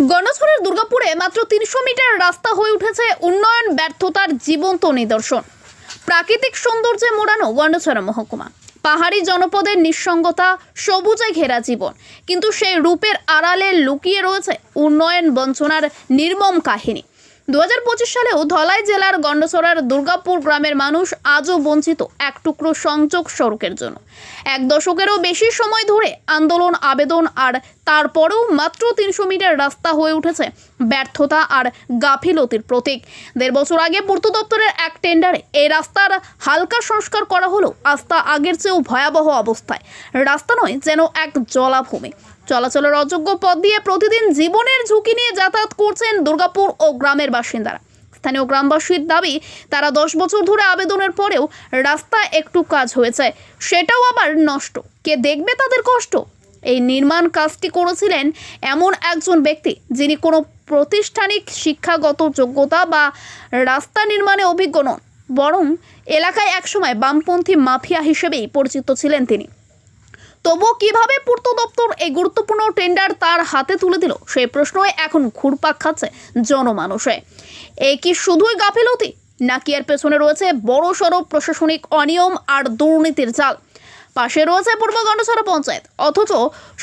গণছড়ের দুর্গাপুরে মাত্র তিনশো মিটার রাস্তা হয়ে উঠেছে উন্নয়ন, ব্যর্থতার জীবন্ত নিদর্শন। প্রাকৃতিক সৌন্দর্যে মোড়ানো গন্ডছড়া মহকুমা। পাহাড়ি জনপদের নিঃসঙ্গতা, সবুজে ঘেরা জীবন। কিন্তু সেই রূপের আড়ালে লুকিয়ে রয়েছে উন্নয়ন বঞ্চনার নির্মম কাহিনী। দু হাজার পঁচিশ সালেও ধলাই জেলার গন্ডছড়ার দুর্গাপুর গ্রামের মানুষ আজও বঞ্চিত এক টুকরো সংযোগ সড়কের জন্য। এক দশকেরও বেশি সময় ধরে আন্দোলন, আবেদন আর তারপরেও মাত্র তিনশো মিটার রাস্তা হয়ে উঠেছে ব্যর্থতা আর গাফিলতির প্রতীক। দেড় বছর আগে পূর্ত দপ্তরের এক টেন্ডারে এই রাস্তার হালকা সংস্কার করা হলেও আস্থা আগের চেয়েও ভয়াবহ অবস্থায়। রাস্তা নয়, যেন এক জলাভূমি। চলাচলের অযোগ্য পথ দিয়ে প্রতিদিন জীবনের ঝুঁকি নিয়ে যাতায়াত করছেন দুর্গাপুর ও গ্রামের বাসিন্দারা। স্থানীয় গ্রামবাসীর দাবি, তারা দশ বছর ধরে আবেদনের পরেও রাস্তা একটু কাজ হয়েছে, সেটাও আবার নষ্ট। কে দেখবে তাদের কষ্ট? এই নির্মাণ কাজটি করেছিলেন এমন একজন ব্যক্তি যিনি কোনো প্রতিষ্ঠানিক শিক্ষাগত যোগ্যতা বা রাস্তা নির্মাণে অভিজ্ঞ নন, বরং এলাকায় একসময় বামপন্থী মাফিয়া হিসেবেই পরিচিত ছিলেন তিনি। তবুও কীভাবে পূর্ত দপ্তর এই গুরুত্বপূর্ণ টেন্ডার তার হাতে তুলে দিল, সেই প্রশ্নই এখন ঘুরপাক খাচ্ছে জনমানুষে। এই কি শুধুই গাফিলতি? নাকি এর পেছনে রয়েছে বড় সড়ো প্রশাসনিক অনিয়ম আর দুর্নীতির জাল? পাশে রয়েছে পূর্ব গণ্ডছড়া পঞ্চায়েত, অথচ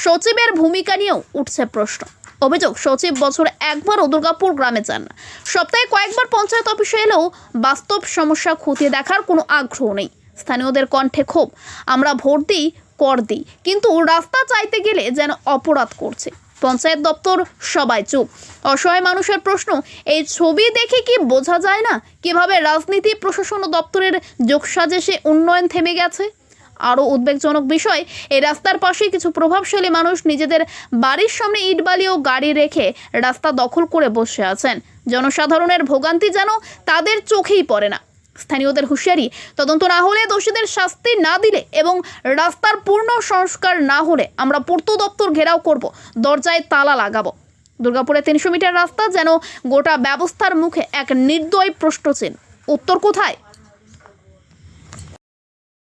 সচিবের ভূমিকা নিয়েও উঠছে প্রশ্ন। অভিযোগ, সচিব বছর একবারও দুর্গাপুর গ্রামে যান। সপ্তাহে কয়েকবার পঞ্চায়েত অফিসে এলেও বাস্তব সমস্যা খতিয়ে দেখার কোনো আগ্রহ নেই। স্থানীয়দের কণ্ঠে ক্ষোভ। আমরা ভোট দিই কর দিই। কিন্তু রাস্তা চাইতে গেলে যেন অপরাধ করছে। পঞ্চায়েত দপ্তর সবাই চুপ। অসহায় মানুষের প্রশ্ন, এই ছবি দেখে কি বোঝা যায় না কীভাবে রাজনীতি প্রশাসন ও দপ্তরের যোগসাজেশে উন্নয়ন থেমে গেছে? আরও উদ্বেগজনক বিষয়, এই রাস্তার পাশে কিছু প্রভাবশালী মানুষ নিজেদের বাড়ির সামনে ইটবালি ও গাড়ি রেখে রাস্তা দখল করে বসে আছেন। জনসাধারণের ভোগান্তি যেন তাদের চোখেই পড়ে না। স্থানীয়দের হুঁশিয়ারি, তদন্ত না হলে দোষীদের শাস্তি না দিলে এবং রাস্তার পূর্ণ সংস্কার না হলে আমরা পূর্ত দপ্তর ঘেরাও করব, দরজায় তালা লাগাবো। দুর্গাপুরে তিনশো মিটার রাস্তা যেন গোটা ব্যবস্থার মুখে এক নির্দয় প্রশ্ন চেন উত্তর কোথায়?